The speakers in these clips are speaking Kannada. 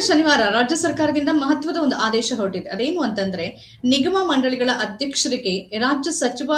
ಶನಿವಾರ ರಾಜ್ಯ ಸರ್ಕಾರದಿಂದ ಮಹತ್ವದ ಒಂದು ಆದೇಶ ಹೊರಟಿದೆ. ಅದೇನು ಅಂತಂದ್ರೆ ನಿಗಮ ಮಂಡಳಿಗಳ ಅಧ್ಯಕ್ಷರಿಗೆ ರಾಜ್ಯ ಸಚಿವ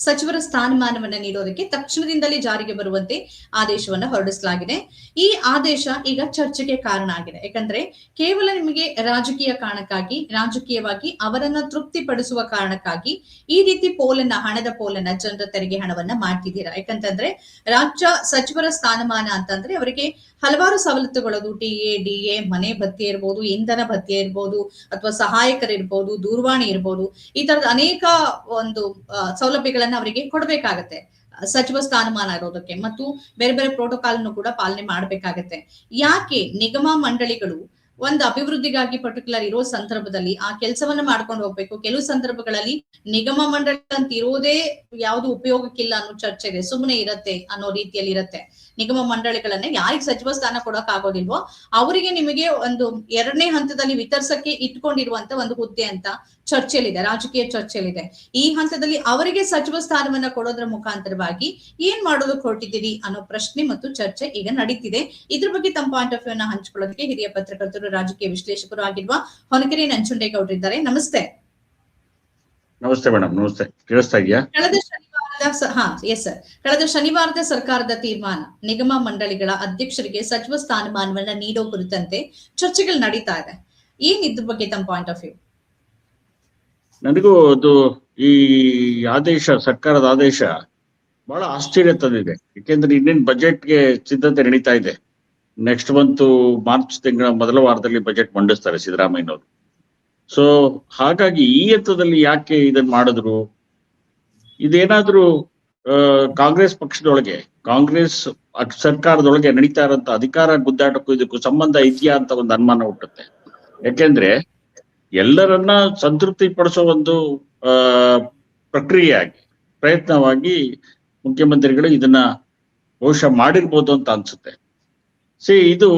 ಸಚಿವರ ಸ್ಥಾನಮಾನವನ್ನ ನೀಡೋದಕ್ಕೆ ತಕ್ಷಣದಿಂದಲೇ ಜಾರಿಗೆ ಬರುವಂತೆ ಆದೇಶವನ್ನ ಹೊರಡಿಸಲಾಗಿದೆ. ಈ ಆದೇಶ ಈಗ ಚರ್ಚೆಗೆ ಕಾರಣ ಆಗಿದೆ. ಯಾಕಂದ್ರೆ ಕೇವಲ ನಿಮಗೆ ರಾಜಕೀಯ ಕಾರಣಕ್ಕಾಗಿ ರಾಜಕೀಯವಾಗಿ ಅವರನ್ನ ತೃಪ್ತಿಪಡಿಸುವ ಕಾರಣಕ್ಕಾಗಿ ಈ ರೀತಿ ಪೋಲನ್ನ ಹಣದ ಪೋಲನ್ನ ಜನರ ತೆರಿಗೆ ಹಣವನ್ನ ಮಾಡ್ತಿದ್ದೀರಾ? ಯಾಕಂತಂದ್ರೆ ರಾಜ್ಯ ಸಚಿವರ ಸ್ಥಾನಮಾನ ಅಂತಂದ್ರೆ ಅವರಿಗೆ ಹಲವಾರು ಸವಲತ್ತುಗಳದು ಟಿ ಎ ಡಿ ಎ ಮನೆ ಭತ್ಯೆ ಇರ್ಬೋದು ಇಂಧನ ಭತ್ಯೆ ಇರ್ಬೋದು ಅಥವಾ ಸಹಾಯಕರಿರ್ಬೋದು ದೂರವಾಣಿ ಇರ್ಬೋದು. ಈ ತರದ ಅನೇಕ ಒಂದು ಆ, ಅವರಿಗೆ ಕೊಡ್ಬೇಕಾಗತ್ತೆ. ಸಚಿವ ಸ್ಥಾನಮಾನ ಇರೋದಕ್ಕೆ ಮತ್ತು ಬೇರೆ ಬೇರೆ ಪ್ರೋಟೋಕಾಲ್ ಅನ್ನು ಕೂಡ ಪಾಲನೆ ಮಾಡಬೇಕಾಗತ್ತೆ. ಯಾಕೆ ನಿಗಮ ಮಂಡಳಿಗಳು ಒಂದು ಅಭಿವೃದ್ಧಿಗಾಗಿ ಪರ್ಟಿಕ್ಯುಲರ್ ಇರೋ ಸಂದರ್ಭದಲ್ಲಿ ಆ ಕೆಲಸವನ್ನ ಮಾಡ್ಕೊಂಡು ಹೋಗ್ಬೇಕು. ಕೆಲವು ಸಂದರ್ಭಗಳಲ್ಲಿ ನಿಗಮ ಮಂಡಳಿ ಅಂತ ಇರೋದೇ ಯಾವ್ದು ಉಪಯೋಗಕ್ಕಿಲ್ಲ ಅನ್ನೋ ಚರ್ಚೆಗೆ ಸುಮ್ಮನೆ ಇರತ್ತೆ ಅನ್ನೋ ರೀತಿಯಲ್ಲಿ ಇರತ್ತೆ. ನಿಗಮ ಮಂಡಳಿಗಳನ್ನ ಯಾರಿಗೆ ಸಚಿವ ಸ್ಥಾನ ಕೊಡಕ್ ಆಗೋದಿಲ್ವೋ ಅವರಿಗೆ ನಿಮಗೆ ಒಂದು ಎರಡನೇ ಹಂತದಲ್ಲಿ ವಿತರಿಸಕ್ಕೆ ಇಟ್ಕೊಂಡಿರುವಂತ ಒಂದು ಹುದ್ದೆ ಅಂತ ಚರ್ಚೆಯಲ್ಲಿದೆ ರಾಜಕೀಯ ಚರ್ಚೆಯಲ್ಲಿದೆ. ಈ ಹಂತದಲ್ಲಿ ಅವರಿಗೆ ಸಚಿವ ಸ್ಥಾನವನ್ನ ಕೊಡೋದ್ರ ಮುಖಾಂತರವಾಗಿ ಏನ್ ಮಾಡೋದು ಹೊರಟಿದ್ದೀರಿ ಅನ್ನೋ ಪ್ರಶ್ನೆ ಮತ್ತು ಚರ್ಚೆ ಈಗ ನಡೀತಿದೆ. ಇದ್ರ ಬಗ್ಗೆ ತಮ್ಮ ಪಾಯಿಂಟ್ ಆಫ್ ವ್ಯೂ ನ ಹಂಚಿಕೊಳ್ಳೋದಕ್ಕೆ ಹಿರಿಯ ಪತ್ರಕರ್ತರು ರಾಜಕೀಯ ವಿಶ್ಲೇಷಕರು ಆಗಿರುವ ಹೊನಕೆರೆ ನಂಜುಂಡೇಗೌಡರಿದ್ದಾರೆ ನಮಸ್ತೆ. ನಮಸ್ತೆ ಮೇಡಮ್ ನಮಸ್ತೆ. ಕೇಳಿಸ್ತಾ ಇದೆಯಾ? ಕಳೆದ ಹಾ ಎಸ್ ಸರ್ ಕಳೆದ ಶನಿವಾರದ ಸರ್ಕಾರದ ತೀರ್ಮಾನ ನಿಗಮ ಮಂಡಳಿಗಳ ಅಧ್ಯಕ್ಷರಿಗೆ ಸಚಿವ ಸ್ಥಾನಮಾನವನ್ನ ನೀಡೋ ಕುರಿತಂತೆ ಚರ್ಚೆಗಳು ನಡೀತಾ ಇದೆ. ಏನ್ ಇದ್ರ ಬಗ್ಗೆ ತಮ್ಮ ಪಾಯಿಂಟ್ ಆಫ್ ವ್ಯೂ ನನಗೂ ಅದು ಈ ಆದೇಶ, ಸರ್ಕಾರದ ಆದೇಶ ಬಹಳ ಆಶ್ಚರ್ಯ ತಂದಿದೆ. ಯಾಕೆಂದ್ರೆ ಇನ್ನೇನು ಬಜೆಟ್ಗೆ ಸಿದ್ಧತೆ ನಡೀತಾ ಇದೆ. ನೆಕ್ಸ್ಟ್ ಮಂತ್ ಮಾರ್ಚ್ ತಿಂಗಳ ಮೊದಲ ವಾರದಲ್ಲಿ ಬಜೆಟ್ ಮಂಡಿಸ್ತಾರೆ ಸಿದ್ದರಾಮಯ್ಯನವರು. ಸೊ ಹಾಗಾಗಿ ಈ ಹಂತದಲ್ಲಿ ಯಾಕೆ ಇದನ್ನ ಮಾಡಿದ್ರು? ಇದೇನಾದ್ರೂ ಕಾಂಗ್ರೆಸ್ ಪಕ್ಷದೊಳಗೆ, ಕಾಂಗ್ರೆಸ್ ಸರ್ಕಾರದೊಳಗೆ ನಡೀತಾ ಇರೋಂತ ಅಧಿಕಾರ ಗುದ್ದಾಟಕ್ಕೂ ಇದಕ್ಕೂ ಸಂಬಂಧ ಇದೆಯಾ ಅಂತ ಒಂದು ಅನುಮಾನ ಹುಟ್ಟುತ್ತೆ. ಯಾಕೆಂದ್ರೆ ಎಲ್ಲರನ್ನ ಸಂತೃಪ್ತಿ ಪಡಿಸೋ ಒಂದು ಆ ಪ್ರಕ್ರಿಯೆಯಾಗಿ ಪ್ರಯತ್ನವಾಗಿ ಮುಖ್ಯಮಂತ್ರಿಗಳು ಇದನ್ನ ಬಹುಶಃ ಮಾಡಿರ್ಬೋದು ಅಂತ ಅನ್ಸುತ್ತೆ. ಸಿ ಇದು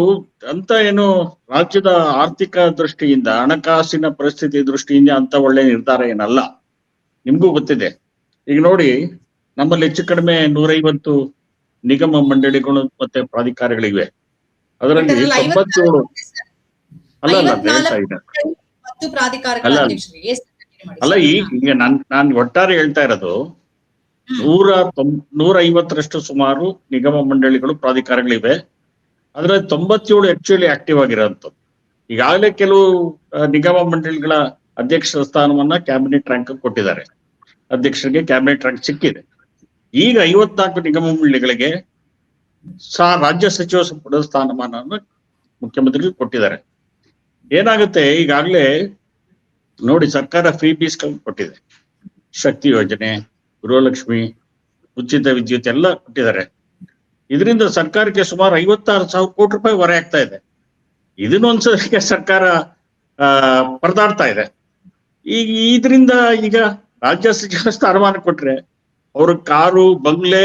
ಅಂತ ಏನು ರಾಜ್ಯದ ಆರ್ಥಿಕ ದೃಷ್ಟಿಯಿಂದ ಹಣಕಾಸಿನ ಪರಿಸ್ಥಿತಿ ದೃಷ್ಟಿಯಿಂದ ಅಂತ ಒಳ್ಳೆ ನಿರ್ಧಾರ ಏನಲ್ಲ. ನಿಮ್ಗೂ ಗೊತ್ತಿದೆ. ಈಗ ನೋಡಿ ನಮ್ಮಲ್ಲಿ ಹೆಚ್ಚು ಕಡಿಮೆ ನೂರೈವತ್ತು ನಿಗಮ ಮಂಡಳಿಗಳು ಮತ್ತೆ ಪ್ರಾಧಿಕಾರಗಳಿವೆ. ಅದರಲ್ಲಿ ಅದರಲ್ಲಿ ತೊಂಬತ್ತೇಳು ಅಲ್ಲ ಅಲ್ಲ ಐವತ್ನಾಲ್ಕು ಪ್ರಾಧಿಕಾರ ಪ್ರಾಧಿಕಾರಗಳ ಅಲ್ಲ. ಅಧ್ಯಕ್ಷರಿಗೆ ಈಗ ನಾನ್ ನಾನ್ ಒಟ್ಟಾರೆ ಹೇಳ್ತಾ ಇರೋದು. ನೂರ ತೊಂ- ನೂರ ಐವತ್ತರಷ್ಟು ಸುಮಾರು ನಿಗಮ ಮಂಡಳಿಗಳು ಪ್ರಾಧಿಕಾರಗಳಿವೆ. ಆದ್ರೆ ತೊಂಬತ್ತೇಳು ಆಕ್ಚುಲಿ ಆಕ್ಟಿವ್ ಆಗಿರೋಂಥದ್ದು. ಈಗಾಗಲೇ ಕೆಲವು ನಿಗಮ ಮಂಡಳಿಗಳ ಅಧ್ಯಕ್ಷರ ಸ್ಥಾನವನ್ನ ಕ್ಯಾಬಿನೆಟ್ ರ್ಯಾಂಕ್ ಕೊಟ್ಟಿದ್ದಾರೆ. ಅಧ್ಯಕ್ಷರಿಗೆ ಕ್ಯಾಬಿನೆಟ್ ರ್ಯಾಂಕ್ ಸಿಕ್ಕಿದೆ. ಈಗ ಐವತ್ನಾಲ್ಕು ನಿಗಮ ಮಂಡಳಿಗಳಿಗೆ ಸಾ ರಾಜ್ಯ ಸಚಿವ ಸಂಪುಟದ ಸ್ಥಾನಮಾನವನ್ನು ಮುಖ್ಯಮಂತ್ರಿಗಳು ಕೊಟ್ಟಿದ್ದಾರೆ. ಏನಾಗುತ್ತೆ? ಈಗಾಗಲೇ ನೋಡಿ ಸರ್ಕಾರ ಫ್ರೀ ಬೀಸ್ ಕೊಟ್ಟಿದೆ. ಶಕ್ತಿ ಯೋಜನೆ, ಗೃಹಲಕ್ಷ್ಮಿ, ಉಚಿತ ವಿದ್ಯುತ್ ಎಲ್ಲ ಕೊಟ್ಟಿದ್ದಾರೆ. ಇದರಿಂದ ಸರ್ಕಾರಕ್ಕೆ ಸುಮಾರು ಐವತ್ತಾರು ಸಾವಿರ ಕೋಟಿ ರೂಪಾಯಿ ಹೊರೆ ಆಗ್ತಾ ಇದೆ. ಇದನ್ನ ಒಂದ್ಸಲಿಗೆ ಸರ್ಕಾರ ಪರದಾಡ್ತಾ ಇದೆ. ಈಗ ಇದರಿಂದ ಈಗ ರಾಜ್ಯ ಸಚಿವ ಸ್ಥಾನಮಾನ ಕೊಟ್ರೆ ಅವ್ರ ಕಾರು, ಬಂಗ್ಲೆ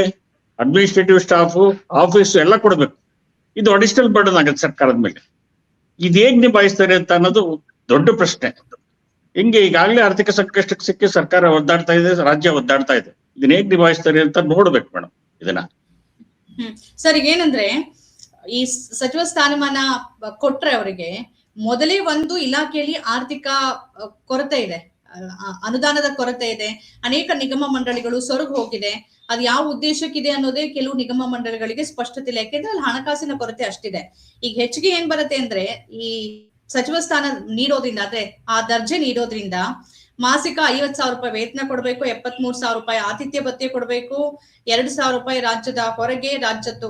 ಅಡ್ಮಿನಿಸ್ಟ್ರೇಟಿವ್ ಸ್ಟಾಫ್ ಆಫೀಸ್ ಎಲ್ಲ ಕೊಡ್ಬೇಕು. ಇದು ಅಡಿಷನಲ್ ಬರ್ಡನ್ ಆಗುತ್ತೆ ಸರ್ಕಾರದ ಮೇಲೆ. ಇದು ಹೇಗ್ ನಿಭಾಯಿಸ್ತಾರೆ ಅಂತ ಅನ್ನೋದು ದೊಡ್ಡ ಪ್ರಶ್ನೆ. ಹಿಂಗೆ ಈಗಾಗಲೇ ಆರ್ಥಿಕ ಸಂಕಷ್ಟಕ್ಕೆ ಸಿಕ್ಕಿ ಸರ್ಕಾರ ಒದ್ದಾಡ್ತಾ ಇದೆ, ರಾಜ್ಯ ಒದ್ದಾಡ್ತಾ ಇದೆ. ಇದನ್ನ ಹೇಗ್ ನಿಭಾಯಿಸ್ತಾರೆ ಅಂತ ನೋಡ್ಬೇಕು ಮೇಡಮ್ ಇದನ್ನ. ಸರ್ ಏನಂದ್ರೆ ಈ ಸಚಿವ ಸ್ಥಾನಮಾನ ಕೊಟ್ರೆ ಅವರಿಗೆ ಮೊದಲೇ ಒಂದು ಇಲಾಖೆಯಲ್ಲಿ ಆರ್ಥಿಕ ಕೊರತೆ ಇದೆ. ಅನುದಾನದ ಕೊರತೆ ಇದೆ. ಅನೇಕ ನಿಗಮ ಮಂಡಳಿಗಳು ಸೊರಗು ಹೋಗಿದೆ. ಅದು ಯಾವ ಉದ್ದೇಶಕ್ಕಿದೆ ಅನ್ನೋದೇ ಕೆಲವು ನಿಗಮ ಮಂಡಳಿಗಳಿಗೆ ಸ್ಪಷ್ಟತೆ ಇಲ್ಲ. ಯಾಕೆಂದ್ರೆ ಅಲ್ಲಿ ಹಣಕಾಸಿನ ಕೊರತೆ ಅಷ್ಟಿದೆ. ಈಗ ಹೆಚ್ಚಿಗೆ ಏನ್ ಬರುತ್ತೆ ಅಂದ್ರೆ ಈ ಸಚಿವ ಸ್ಥಾನ ನೀಡೋದ್ರಿಂದ ಅಂದ್ರೆ ಆ ದರ್ಜೆ ನೀಡೋದ್ರಿಂದ ಮಾಸಿಕ ಐವತ್ ಸಾವಿರ ರೂಪಾಯಿ ವೇತನ ಕೊಡಬೇಕು ಎಪ್ಪತ್ ಮೂರ್ ಸಾವಿರ ರೂಪಾಯಿ ಆತಿಥ್ಯ ಭತ್ಯೆ ಕೊಡಬೇಕು, ಎರಡು ಸಾವಿರ ರೂಪಾಯಿ ರಾಜ್ಯದ ಹೊರಗೆ ರಾಜ್ಯದ್ದು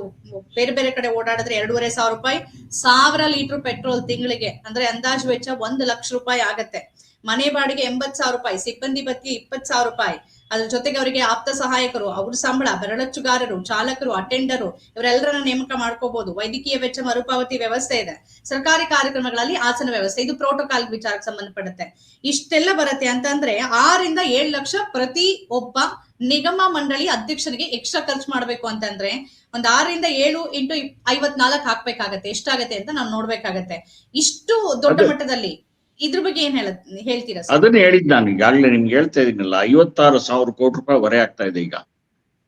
ಬೇರೆ ಬೇರೆ ಕಡೆ ಓಡಾಡಿದ್ರೆ ಎರಡೂವರೆ ಸಾವಿರ ರೂಪಾಯಿ, ಸಾವಿರ ಲೀಟರ್ ಪೆಟ್ರೋಲ್ ತಿಂಗಳಿಗೆ, ಅಂದ್ರೆ ಅಂದಾಜು ವೆಚ್ಚ ಒಂದು ಲಕ್ಷ ರೂಪಾಯಿ ಆಗತ್ತೆ. ಮನೆ ಬಾಡಿಗೆ ಎಂಬತ್ ಸಾವಿರ ರೂಪಾಯಿ, ಸಿಬ್ಬಂದಿ ಭತ್ಯೆ ಇಪ್ಪತ್ ಸಾವಿರ ರೂಪಾಯಿ ಅದ್ರ ಜೊತೆಗೆ ಅವರಿಗೆ ಆಪ್ತ ಸಹಾಯಕರು ಅವ್ರ ಸಂಬಳ ಬೆರಳಚ್ಚುಗಾರರು ಚಾಲಕರು ಅಟೆಂಡರು ಇವರೆಲ್ಲರನ್ನ ನೇಮಕ ಮಾಡ್ಕೋಬಹುದು ವೈದ್ಯಕೀಯ ವೆಚ್ಚ ಮರುಪಾವತಿ ವ್ಯವಸ್ಥೆ ಇದೆ. ಸರ್ಕಾರಿ ಕಾರ್ಯಕ್ರಮಗಳಲ್ಲಿ ಆಸನ ವ್ಯವಸ್ಥೆ ಇದು ಪ್ರೋಟೋಕಾಲ್ ವಿಚಾರಕ್ಕೆ ಸಂಬಂಧಪಡುತ್ತೆ. ಇಷ್ಟೆಲ್ಲ ಬರುತ್ತೆ ಅಂತಂದ್ರೆ ಆರಿಂದ ಏಳು ಲಕ್ಷ ಪ್ರತಿ ಒಬ್ಬ ನಿಗಮ ಮಂಡಳಿ ಅಧ್ಯಕ್ಷರಿಗೆ ಎಕ್ಸ್ಟ್ರಾ ಖರ್ಚು ಮಾಡ್ಬೇಕು ಅಂತಂದ್ರೆ ಒಂದ್ ಆರರಿಂದ ಏಳು ಇಂಟು ಐವತ್ನಾಲ್ಕು ಹಾಕ್ಬೇಕಾಗತ್ತೆ. ಎಷ್ಟಾಗತ್ತೆ ಅಂತ ನಾವು ನೋಡ್ಬೇಕಾಗತ್ತೆ. ಇಷ್ಟು ದೊಡ್ಡ ಮಟ್ಟದಲ್ಲಿ ಇದ್ರ ಬಗ್ಗೆ ಏನ್ ಹೇಳ ಹೇಳ್ತೀರಾ ಅದನ್ನ ಹೇಳಿದ್ ನಾನು ಈಗಾಗಲೇ ನಿಮ್ಗೆ ಹೇಳ್ತಾ ಇದೀನಲ್ಲ ಐವತ್ತಾರು ಸಾವಿರ ಕೋಟಿ ರೂಪಾಯಿ ಹೊರೆ ಆಗ್ತಾ ಇದೆ ಈಗ.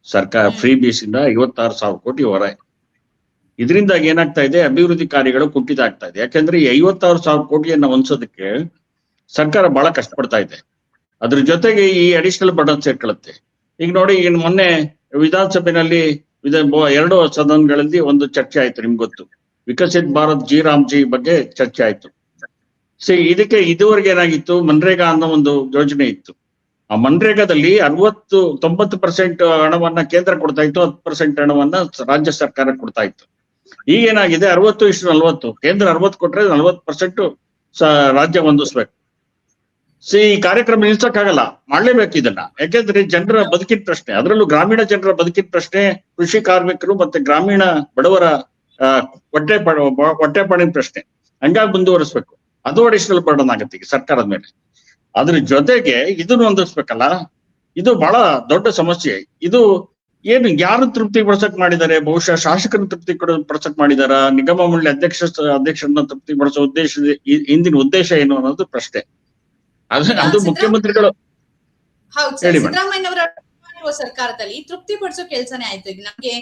ಸರ್ಕಾರ. ಫ್ರೀ ಬೀಸ್ ಇಂದ ಐವತ್ತಾರು ಸಾವಿರ ಕೋಟಿ ಹೊರೆ. ಇದರಿಂದಾಗಿ ಏನಾಗ್ತಾ ಇದೆ ಅಭಿವೃದ್ಧಿ ಕಾರ್ಯಗಳು ಕುಂಠಿತ ಆಗ್ತಾ ಇದೆ. ಯಾಕಂದ್ರೆ ಈ ಐವತ್ತಾರು ಸಾವಿರ ಕೋಟಿಯನ್ನ ಹೊಂದಿಸೋದಕ್ಕೆ ಸರ್ಕಾರ ಬಹಳ ಕಷ್ಟಪಡ್ತಾ ಇದೆ. ಅದ್ರ ಜೊತೆಗೆ ಈ ಅಡಿಷನಲ್ ಬಡನ್ ಸೇರ್ಕೊಳ್ಳುತ್ತೆ ಈಗ ನೋಡಿ ಈಗ ಮೊನ್ನೆ ವಿಧಾನಸಭೆಯಲ್ಲಿ ವಿಧ ಎರಡು ಸದನಗಳಲ್ಲಿ ಒಂದು ಚರ್ಚೆ ಆಯ್ತು ನಿಮ್ಗೆ ಗೊತ್ತು. ವಿಕಸಿತ್ ಭಾರತ್ ಜಿ ರಾಮ್ಜಿ ಬಗ್ಗೆ ಚರ್ಚೆ ಆಯ್ತು. ಸಿ ಇದಕ್ಕೆ ಇದುವರೆಗೆ ಏನಾಗಿತ್ತು? ಮನ್ರೇಗಾ ಅನ್ನೋ ಒಂದು ಯೋಜನೆ ಇತ್ತು. ಆ ಮನ್ರೇಗಾದಲ್ಲಿ ಅರವತ್ತು, ತೊಂಬತ್ತು ಪರ್ಸೆಂಟ್ ಹಣವನ್ನ ಕೇಂದ್ರ ಕೊಡ್ತಾ ಇತ್ತು, ಹತ್ತು ಪರ್ಸೆಂಟ್ ಹಣವನ್ನ ರಾಜ್ಯ ಸರ್ಕಾರ ಕೊಡ್ತಾ ಇತ್ತು. ಈಗ ಏನಾಗಿದೆ? ಅರವತ್ತು ಇಷ್ಟು ನಲ್ವತ್ತು. ಕೇಂದ್ರ ಅರವತ್ತು ಕೊಟ್ರೆ ನಲ್ವತ್ತು ಪರ್ಸೆಂಟ್ ರಾಜ್ಯ ಹೊಂದಿಸ್ಬೇಕು. ಸಿ ಈ ಕಾರ್ಯಕ್ರಮ ನಿಲ್ಸಕ್ಕಾಗಲ್ಲ. ಮಾಡ್ಲೇಬೇಕು ಇದನ್ನ. ಯಾಕೆಂದ್ರೆ ಜನರ ಬದುಕಿನ ಪ್ರಶ್ನೆ. ಅದರಲ್ಲೂ ಗ್ರಾಮೀಣ ಜನರ ಬದುಕಿನ ಪ್ರಶ್ನೆ, ಕೃಷಿ ಕಾರ್ಮಿಕರು ಮತ್ತೆ ಗ್ರಾಮೀಣ ಬಡವರ ಹೊಟ್ಟೆ ಹೊಟ್ಟೆ ಪಾಡಿನ ಪ್ರಶ್ನೆ. ಹಂಗಾಗಿ ಮುಂದುವರಿಸ್ಬೇಕು. ಅದು ಅಡಿಷನಲ್ ಬರ್ಡನ್ ಆಗುತ್ತೆ ಈಗ ಸರ್ಕಾರದ ಮೇಲೆ. ಅದ್ರ ಜೊತೆಗೆ ಇದನ್ನು ಹೊಂದಿಸ್ಬೇಕಲ್ಲ ಇದು ಬಹಳ ದೊಡ್ಡ ಸಮಸ್ಯೆ. ಇದು ಏನು ಯಾರು ತೃಪ್ತಿ ಪಡಿಸಕ್ ಮಾಡಿದ್ದಾರೆ? ಬಹುಶಃ ಶಾಸಕರ ತೃಪ್ತಿ ಪಡಿಸಕ್ ಮಾಡಿದಾರ? ನಿಗಮ ಮಂಡಳಿ ಅಧ್ಯಕ್ಷ ಅಧ್ಯಕ್ಷರನ್ನ ತೃಪ್ತಿ ಪಡಿಸೋ ಉದ್ದೇಶ ಹಿಂದಿನ ಉದ್ದೇಶ ಏನು ಅನ್ನೋದು ಪ್ರಶ್ನೆ. ಅದು ಅದು ಮುಖ್ಯಮಂತ್ರಿಗಳು ಸರ್ಕಾರದಲ್ಲಿ ತೃಪ್ತಿ ಪಡಿಸೋ ಕೆಲಸನೇ ಆಯ್ತು. ಈಗ ನಮ್ಗೆ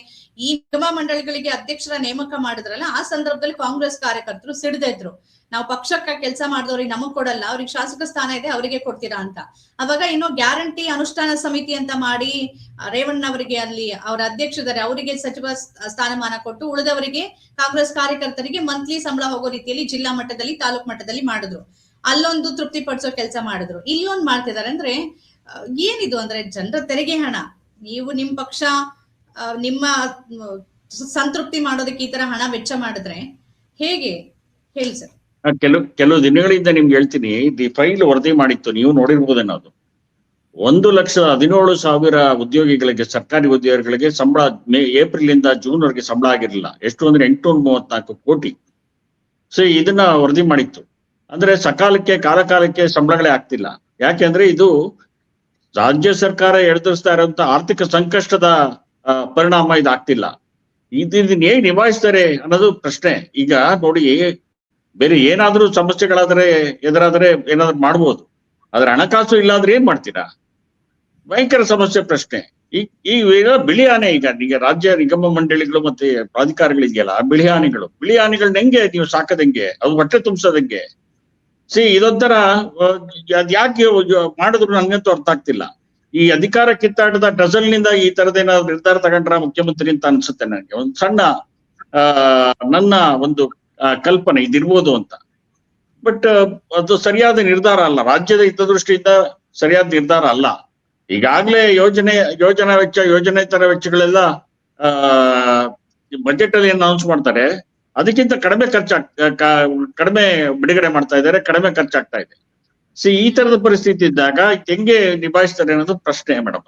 ಈ ನಿಗಮ ಮಂಡಳಿಗಳಿಗೆ ಅಧ್ಯಕ್ಷರ ನೇಮಕ ಮಾಡಿದ್ರಲ್ಲ ಆ ಸಂದರ್ಭದಲ್ಲಿ ಕಾಂಗ್ರೆಸ್ ಕಾರ್ಯಕರ್ತರು ಸಿಡಿದಿದ್ರು ನಾವು ಪಕ್ಷಕ್ಕೆ ಕೆಲಸ ಮಾಡಿದವ್ರಿಗೆ ನಮಗ್ ಕೊಡಲ್ಲ, ಅವ್ರಿಗೆ ಶಾಸಕ ಸ್ಥಾನ ಇದೆ, ಅವರಿಗೆ ಕೊಡ್ತೀರಾ ಅಂತ. ಅವಾಗ ಇನ್ನು ಗ್ಯಾರಂಟಿ ಅನುಷ್ಠಾನ ಸಮಿತಿ ಅಂತ ಮಾಡಿ, ರೇವಣ್ಣ ಅವರಿಗೆ ಅಲ್ಲಿ ಅವರ ಅಧ್ಯಕ್ಷರಿದ್ದಾರೆ ಅವರಿಗೆ ಸಚಿವ ಸ್ಥಾನಮಾನ ಕೊಟ್ಟು ಉಳಿದವರಿಗೆ ಕಾಂಗ್ರೆಸ್ ಕಾರ್ಯಕರ್ತರಿಗೆ ಮಂತ್ಲಿ ಸಂಬಳ ಹೋಗೋ ರೀತಿಯಲ್ಲಿ ಜಿಲ್ಲಾ ಮಟ್ಟದಲ್ಲಿ, ತಾಲೂಕ್ ಮಟ್ಟದಲ್ಲಿ ಮಾಡಿದ್ರು. ಅಲ್ಲೊಂದು ತೃಪ್ತಿ ಪಡಿಸೋ ಕೆಲಸ ಮಾಡಿದ್ರು. ಇಲ್ಲೊಂದು ಮಾಡ್ತಿದ್ದಾರೆ ಅಂದ್ರೆ ಏನಿದು ಅಂದ್ರೆ ಜನರ ತೆರಿಗೆ ಹಣ. ನೀವು ನಿಮ್ ಪಕ್ಷ ನಿಮ್ಮ ಸಂತೃಪ್ತಿ ಮಾಡೋದಕ್ಕೆ ಈ ತರ ಹಣ ವೆಚ್ಚ ಮಾಡಿದ್ರೆ ಹೇಗೆ? ಹೇಳಿ ಸರ್. ಕೆಲವು ಕೆಲವು ದಿನಗಳಿಂದ ನಿಮ್ಗೆ ಹೇಳ್ತೀನಿ ದಿ ಫೈಲ್ ವರದಿ ಮಾಡಿತ್ತು, ನೀವು ನೋಡಿರ್ಬೋದೇನೋ ಅದು. ಒಂದು ಲಕ್ಷ ಹದಿನೇಳು ಸಾವಿರ ಉದ್ಯೋಗಿಗಳಿಗೆ, ಸರ್ಕಾರಿ ಉದ್ಯೋಗಿಗಳಿಗೆ ಸಂಬಳ, ಮೇ ಏಪ್ರಿಲ್ ಇಂದ ಜೂನ್ ವರೆಗೆ ಸಂಬಳ ಆಗಿರಲಿಲ್ಲ. ಎಷ್ಟು ಅಂದ್ರೆ ಎಂಟುನೂರ ಮೂವತ್ನಾಲ್ಕು ಕೋಟಿ. ಸೊ ಇದನ್ನ ವರದಿ ಮಾಡಿತ್ತು. ಅಂದ್ರೆ ಸಕಾಲಕ್ಕೆ, ಕಾಲಕಾಲಕ್ಕೆ ಸಂಬಳಗಳೇ ಆಗ್ತಿಲ್ಲ. ಯಾಕೆಂದ್ರೆ ಇದು ರಾಜ್ಯ ಸರ್ಕಾರ ಎದುರಿಸ್ತಾ ಇರುವಂತ ಆರ್ಥಿಕ ಸಂಕಷ್ಟದ ಪರಿಣಾಮ ಇದಾಗ್ತಿಲ್ಲ. ಇದನ್ನ ಹೇಗೆ ನಿಭಾಯಿಸ್ತಾರೆ ಅನ್ನೋದು ಪ್ರಶ್ನೆ. ಈಗ ನೋಡಿ ಬೇರೆ ಏನಾದ್ರೂ ಸಮಸ್ಯೆಗಳಾದ್ರೆ, ಎದುರಾದ್ರೆ ಏನಾದ್ರೂ ಮಾಡ್ಬೋದು. ಆದ್ರೆ ಹಣಕಾಸು ಇಲ್ಲಾದ್ರೆ ಏನ್ ಮಾಡ್ತೀರಾ? ಭಯಂಕರ ಸಮಸ್ಯೆ ಪ್ರಶ್ನೆ. ಈ ಈಗ ಬಿಳಿ ಆನೆ ಈಗ ಈಗ ರಾಜ್ಯ ನಿಗಮ ಮಂಡಳಿಗಳು ಮತ್ತೆ ಪ್ರಾಧಿಕಾರಗಳಿದೆಯಲ್ಲ, ಆ ಬಿಳಿ ಆನೆಗಳು ಬಿಳಿ ಆನೆಗಳನ್ನ ಹೆಂಗೆ ನೀವು ಸಾಕದಂಗೆ? ಅದು ಹೊಟ್ಟೆ ತುಂಬಿಸೋದಂಗೆ? ಸಿ, ಇದೊಂಥರ ಅದ್ ಯಾಕೆ ಮಾಡಿದ್ರು ನಂಗಂತೂ ಅರ್ಥ ಆಗ್ತಿಲ್ಲ. ಈ ಅಧಿಕಾರ ಕಿತ್ತಾಟದ ಡಜಲ್ನಿಂದ ಈ ತರದ ಏನಾದ್ರು ನಿರ್ಧಾರ ತಗೊಂಡ್ರ ಮುಖ್ಯಮಂತ್ರಿ ಅಂತ ಅನ್ಸುತ್ತೆ ನನಗೆ. ಒಂದು ಸಣ್ಣ ನನ್ನ ಒಂದು ಕಲ್ಪನೆ ಇದಿರ್ಬೋದು ಅಂತ. ಬಟ್ ಅದು ಸರಿಯಾದ ನಿರ್ಧಾರ ಅಲ್ಲ. ರಾಜ್ಯದ ಹಿತದೃಷ್ಟಿಯಿಂದ ಸರಿಯಾದ ನಿರ್ಧಾರ ಅಲ್ಲ. ಈಗಾಗ್ಲೇ ಯೋಜನೆ, ಯೋಜನಾ ವೆಚ್ಚ, ಯೋಜನೆ ತರ ವೆಚ್ಚಗಳೆಲ್ಲ, ಆ ಬಜೆಟ್ ಅಲ್ಲಿ ಅನೌನ್ಸ್ ಮಾಡ್ತಾರೆ. ಅದಕ್ಕಿಂತ ಕಡಿಮೆ ಖರ್ಚಾಗ್ ಕಡಿಮೆ ಬಿಡುಗಡೆ ಮಾಡ್ತಾ ಇದ್ದಾರೆ, ಕಡಿಮೆ ಖರ್ಚಾಗ್ತಾ ಇದೆ. ಸಿ ಈ ತರದ ಪರಿಸ್ಥಿತಿ ಇದ್ದಾಗ ಹೆಂಗೆ ನಿಭಾಯಿಸ್ತಾರೆ ಅನ್ನೋದು ಪ್ರಶ್ನೆ ಮೇಡಮ್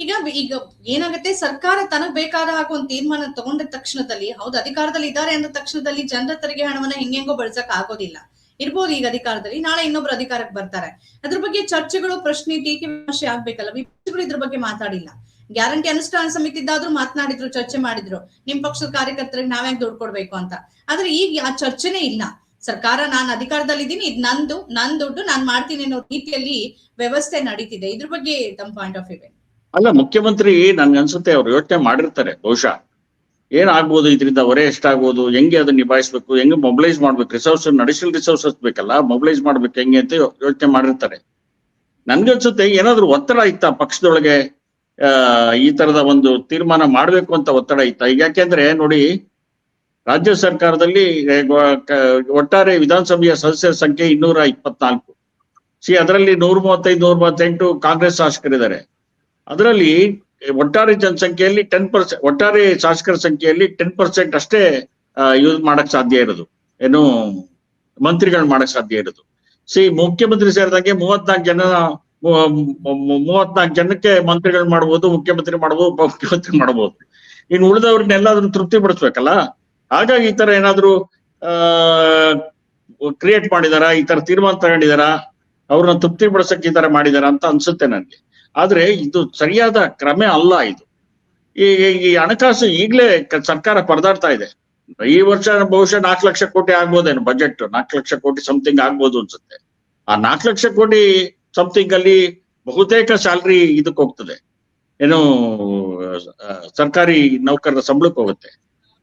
ಈಗ ಈಗ ಏನಾಗುತ್ತೆ? ಸರ್ಕಾರ ತನಗ್ ಬೇಕಾದ ಹಾಗೆ ಒಂದು ತೀರ್ಮಾನ ತಗೊಂಡ ತಕ್ಷಣದಲ್ಲಿ, ಹೌದು, ಅಧಿಕಾರದಲ್ಲಿ ಇದ್ದಾರೆ ಅಂದ ತಕ್ಷಣದಲ್ಲಿ ಜನರ ತೆರಿಗೆ ಹಣವನ್ನ ಹೆಂಗೆಂಗೋ ಬಳಸಕ್ ಆಗೋದಿಲ್ಲ. ಇರ್ಬೋದು ಈಗ ಅಧಿಕಾರದಲ್ಲಿ, ನಾಳೆ ಇನ್ನೊಬ್ರು ಅಧಿಕಾರಕ್ಕೆ ಬರ್ತಾರೆ. ಅದ್ರ ಬಗ್ಗೆ ಚರ್ಚೆಗಳು, ಪ್ರಶ್ನೆ ಟೀಕೆ ವಿಮರ್ಶೆ ಆಗ್ಬೇಕಲ್ಲ? ವಿಪಕ್ಷಗಳು ಇದ್ರ ಬಗ್ಗೆ ಮಾತಾಡಿಲ್ಲ. ಗ್ಯಾರಂಟಿ ಅನುಷ್ಠಾನ ಸಮಿತಿ ಇದ್ದಾದ್ರೂ ಮಾತನಾಡಿದ್ರು, ಚರ್ಚೆ ಮಾಡಿದ್ರು. ನಿಮ್ ಪಕ್ಷದ ಕಾರ್ಯಕರ್ತರಿಗೆ ನಾವ್ಯಾಕೆ ದುಡ್ಡು ಕೊಡ್ಬೇಕು ಅಂತ. ಆದ್ರೆ ಈಗ ಆ ಚರ್ಚೆನೇ ಇಲ್ಲ. ಸರ್ಕಾರ, ನಾನು ಅಧಿಕಾರದಲ್ಲಿದ್ದೀನಿ, ಇದ್ ನಂದು, ನನ್ ದುಡ್ಡು, ನಾನ್ ಮಾಡ್ತೀನಿ ಅನ್ನೋ ರೀತಿಯಲ್ಲಿ ವ್ಯವಸ್ಥೆ ನಡೀತಿದೆ. ಇದ್ರ ಬಗ್ಗೆ ತಮ್ಮ ಪಾಯಿಂಟ್ ಆಫ್ ವ್ಯೂ ಅಲ್ಲ, ಮುಖ್ಯಮಂತ್ರಿ ನನ್ಗೆ ಅನ್ಸುತ್ತೆ ಅವ್ರು ಯೋಚನೆ ಮಾಡಿರ್ತಾರೆ, ಬಹುಶಃ. ಏನಾಗ್ಬೋದು ಇದರಿಂದ ಹೊರೆ ಎಷ್ಟಾಗ್ಬೋದು, ಹೆಂಗೆ ಅದನ್ನ ನಿಭಾಯಿಸ್ಬೇಕು, ಹೆಂಗೆ ಮೊಬಿಲೈಸ್ ಮಾಡ್ಬೇಕು ರಿಸೋರ್ಸ್ ಅಡಿಷನಲ್ ರಿಸೋರ್ಸಸ್ ಬೇಕಲ್ಲ ಮೊಬಿಲೈಸ್ ಮಾಡ್ಬೇಕು ಹೆಂಗೆ ಅಂತ ಯೋಚನೆ ಮಾಡಿರ್ತಾರೆ. ನನ್ಗೆ ಅನ್ಸುತ್ತೆ ಏನಾದ್ರು ಒತ್ತಡ ಇತ್ತ ಪಕ್ಷದೊಳಗೆ? ಈ ತರದ ಒಂದು ತೀರ್ಮಾನ ಮಾಡ್ಬೇಕು ಅಂತ ಒತ್ತಡ ಇತ್ತ? ಈಗ ಯಾಕೆಂದ್ರೆ ನೋಡಿ, ರಾಜ್ಯ ಸರ್ಕಾರದಲ್ಲಿ ಒಟ್ಟಾರೆ ವಿಧಾನಸಭೆಯ ಸದಸ್ಯರ ಸಂಖ್ಯೆ ಇನ್ನೂರ ಇಪ್ಪತ್ನಾಲ್ಕು. ಸಿ, ಅದರಲ್ಲಿ ನೂರ ಮೂವತ್ತೈದು ನೂರ ಮೂವತ್ತೆಂಟು ಕಾಂಗ್ರೆಸ್ ಶಾಸಕರಿದ್ದಾರೆ. ಅದರಲ್ಲಿ ಒಟ್ಟಾರೆ ಜನಸಂಖ್ಯೆಯಲ್ಲಿ ಟೆನ್ ಪರ್ಸೆಂಟ್ ಒಟ್ಟಾರೆ ಶಾಸಕರ ಸಂಖ್ಯೆಯಲ್ಲಿ ಟೆನ್ ಪರ್ಸೆಂಟ್ ಅಷ್ಟೇ ಯೂಸ್ ಮಾಡಕ್ ಸಾಧ್ಯ ಇರೋದು. ಏನು, ಮಂತ್ರಿಗಳು ಮಾಡಕ್ ಸಾಧ್ಯ ಇರೋದು. ಸಿ ಮುಖ್ಯಮಂತ್ರಿ ಸೇರಿದಂಗೆ ಮೂವತ್ನಾಲ್ಕು ಜನ ಮೂವತ್ನಾಲ್ಕು ಜನಕ್ಕೆ ಮಂತ್ರಿಗಳು ಮಾಡ್ಬೋದು, ಮುಖ್ಯಮಂತ್ರಿ ಮಾಡ್ಬೋದು ಉಪ ಮುಖ್ಯಮಂತ್ರಿ ಮಾಡ್ಬೋದು ಇನ್ನು ಉಳಿದವ್ರನ್ನೆಲ್ಲಾದ್ರೂ ತೃಪ್ತಿ ಪಡಿಸ್ಬೇಕಲ್ಲ? ಹಾಗಾಗಿ ಈ ತರ ಏನಾದ್ರು ಕ್ರಿಯೇಟ್ ಮಾಡಿದಾರ? ಈ ತರ ತೀರ್ಮಾನ ತಗೊಂಡಿದಾರ? ಅವ್ರನ್ನ ತೃಪ್ತಿ ಪಡಿಸಕ್ ಈ ತರ ಮಾಡಿದಾರ ಅಂತ ಅನ್ಸುತ್ತೆ ನನ್ಗೆ ಆದ್ರೆ ಇದು ಸರಿಯಾದ ಕ್ರಮ ಅಲ್ಲ ಇದು. ಈ ಹಣಕಾಸು ಈಗಲೇ ಸರ್ಕಾರ ಪರದಾಡ್ತಾ ಇದೆ. ಈ ವರ್ಷ ಬಹುಶಃ ನಾಲ್ಕು ಲಕ್ಷ ಕೋಟಿ ಆಗ್ಬೋದೇನು ಬಜೆಟ್ ನಾಲ್ಕು ಲಕ್ಷ ಕೋಟಿ ಸಮಥಿಂಗ್ ಆಗ್ಬೋದು ಅನ್ಸುತ್ತೆ. ಆ ನಾಲ್ಕು ಲಕ್ಷ ಕೋಟಿ ಸಮಥಿಂಗ್ ಅಲ್ಲಿ ಬಹುತೇಕ ಸ್ಯಾಲ್ರಿ ಇದಕ್ಕೆ ಹೋಗ್ತದೆ. ಏನು ಸರ್ಕಾರಿ ನೌಕರರ ಸಂಬಳಕ್ಕೆ ಹೋಗುತ್ತೆ.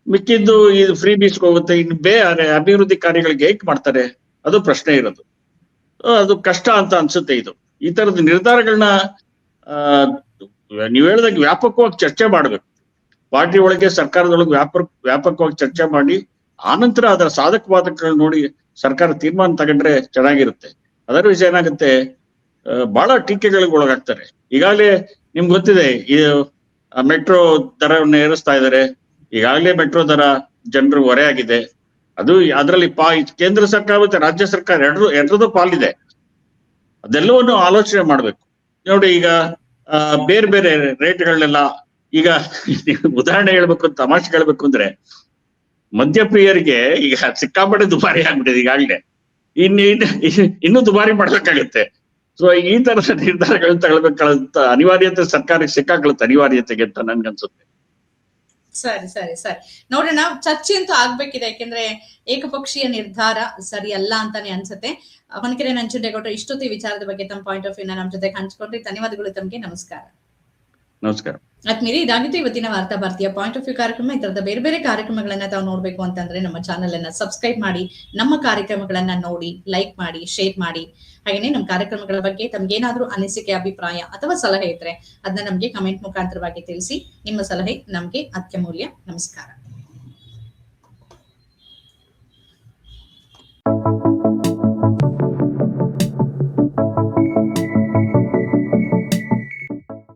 ಮಿಕ್ಕಿದ್ದು ಇದು ಫ್ರೀ ಬೀಸ್ಗೆ ಹೋಗುತ್ತೆ. ಇನ್ನು ಬೇರೆ ಅಭಿವೃದ್ಧಿ ಕಾರ್ಯಗಳಿಗೆ ಏಕ್ ಮಾಡ್ತಾರೆ? ಅದು ಪ್ರಶ್ನೆ ಇರೋದು. ಅದು ಕಷ್ಟ ಅಂತ ಅನ್ಸುತ್ತೆ ಇದು. ಈ ತರದ ನಿರ್ಧಾರಗಳನ್ನ ನೀವ್ ಹೇಳ್ದಂಗೆ ವ್ಯಾಪಕವಾಗಿ ಚರ್ಚೆ ಮಾಡ್ಬೇಕು. ಪಾರ್ಟಿ ಒಳಗೆ ಸರ್ಕಾರದೊಳಗೆ ವ್ಯಾಪಕ, ವ್ಯಾಪಕವಾಗಿ ಚರ್ಚೆ ಮಾಡಿ ಆನಂತರ ಅದರ ಸಾಧಕ ನೋಡಿ ಸರ್ಕಾರ ತೀರ್ಮಾನ ತಗೊಂಡ್ರೆ ಚೆನ್ನಾಗಿರುತ್ತೆ. ವಿಷಯ ಏನಾಗುತ್ತೆ ಬಹಳ ಟೀಕೆಗಳಿಗೆ ಒಳಗಾಗ್ತಾರೆ. ಈಗಾಗಲೇ ನಿಮ್ಗೆ ಗೊತ್ತಿದೆ, ಈ ಮೆಟ್ರೋ ದರವನ್ನು ಏರಿಸ್ತಾ ಇದ್ದಾರೆ ಈಗಾಗಲೇ ಮೆಟ್ರೋ ದರ ಜನರು ಹೊರೆ ಆಗಿದೆ ಅದು ಅದರಲ್ಲಿ ಪಾ ಕೇಂದ್ರ ಸರ್ಕಾರ ಮತ್ತೆ ರಾಜ್ಯ ಸರ್ಕಾರ ಎರಡು, ಎರಡರದ್ದು ಪಾಲಿದೆ. ಅದೆಲ್ಲವನ್ನು ಆಲೋಚನೆ ಮಾಡ್ಬೇಕು. ನೋಡಿ ಈಗ ಬೇರೆ ಬೇರೆ ರೇಟ್ಗಳನ್ನೆಲ್ಲ ಈಗ ಉದಾಹರಣೆ ಹೇಳ್ಬೇಕು ತಮಾಷೆ ಹೇಳ್ಬೇಕು ಅಂದ್ರೆ, ಮದ್ಯಪ್ರಿಯರಿಗೆ ಈಗ ಸಿಕ್ಕಾಪಟ್ಟೆ ದುಬಾರಿ ಆಗ್ಬಿಟ್ಟಿದೆ ಈಗಾಗಲೇ. ಇನ್ನು- ಇನ್ನೂ ದುಬಾರಿ ಮಾಡ್ಬೇಕಾಗುತ್ತೆ. ಸೊ ಈ ತರದ ನಿರ್ಧಾರಗಳನ್ನ ತಗೊಳ್ಬೇಕಾದಂತ ಅನಿವಾರ್ಯತೆ ಸರ್ಕಾರಕ್ಕೆ ಸಿಕ್ಕಾಕೊಳ್ಳುತ್ತೆ ಅನಿವಾರ್ಯತೆಗೆ ಅಂತ ನನ್ಗನ್ಸುತ್ತೆ. ಸರಿ ಸರಿ ಸರಿ. ನೋಡೋಣ ಚರ್ಚೆ ಅಂತೂ ಆಗ್ಬೇಕಿದೆ, ಯಾಕೆಂದ್ರೆ ಏಕಪಕ್ಷೀಯ ನಿರ್ಧಾರ ಸರಿ ಅಲ್ಲ ಅಂತಾನೆ ಅನ್ಸುತ್ತೆ. ಹೊನಕೆರೆ ನಂಜುಂಡೇಗೌಡರು ಇಷ್ಟೊತ್ತಿ ವಿಚಾರದ ಬಗ್ಗೆ ತಮ್ಮ ಪಾಯಿಂಟ್ ಆಫ್ ವ್ಯೂ ನಮ್ಮ ಜೊತೆ ಹಂಚ್ಕೊಂಡ್ರಿ. ಧನ್ಯವಾದಗಳು ತಮಗೆ, ನಮಸ್ಕಾರ. ನಮಸ್ಕಾರ. ಆತ್ಮೀರಿ ಇದಾಗಿತ್ತು ಇವತ್ತಿನ ವಾರ್ತಾ ಭಾರತೀಯ ಪಾಯಿಂಟ್ ಆಫ್ ವ್ಯೂ ಕಾರ್ಯಕ್ರಮ. ಈ ತರದ ಬೇರೆ ಬೇರೆ ಕಾರ್ಯಕ್ರಮಗಳನ್ನ ತಾವು ನೋಡ್ಬೇಕು ಅಂತಂದ್ರೆ ನಮ್ಮ ಚಾನೆಲ್ ಅನ್ನ ಸಬ್ಸ್ಕ್ರೈಬ್ ಮಾಡಿ, ನಮ್ಮ ಕಾರ್ಯಕ್ರಮಗಳನ್ನ ನೋಡಿ ಲೈಕ್ ಮಾಡಿ ಶೇರ್ ಮಾಡಿ. ಹಾಗೇನೆ ನಮ್ಮ ಕಾರ್ಯಕ್ರಮಗಳ ಬಗ್ಗೆ ತಮ್ಗೇನಾದ್ರೂ ಅನಿಸಿಕೆ, ಅಭಿಪ್ರಾಯ ಅಥವಾ ಸಲಹೆ ಇದ್ರೆ ಅದನ್ನ ನಮ್ಗೆ ಕಮೆಂಟ್ ಮುಖಾಂತರವಾಗಿ ತಿಳಿಸಿ. ನಿಮ್ಮ ಸಲಹೆ ನಮ್ಗೆ ಅತ್ಯಮೂಲ್ಯ ನಮಸ್ಕಾರ.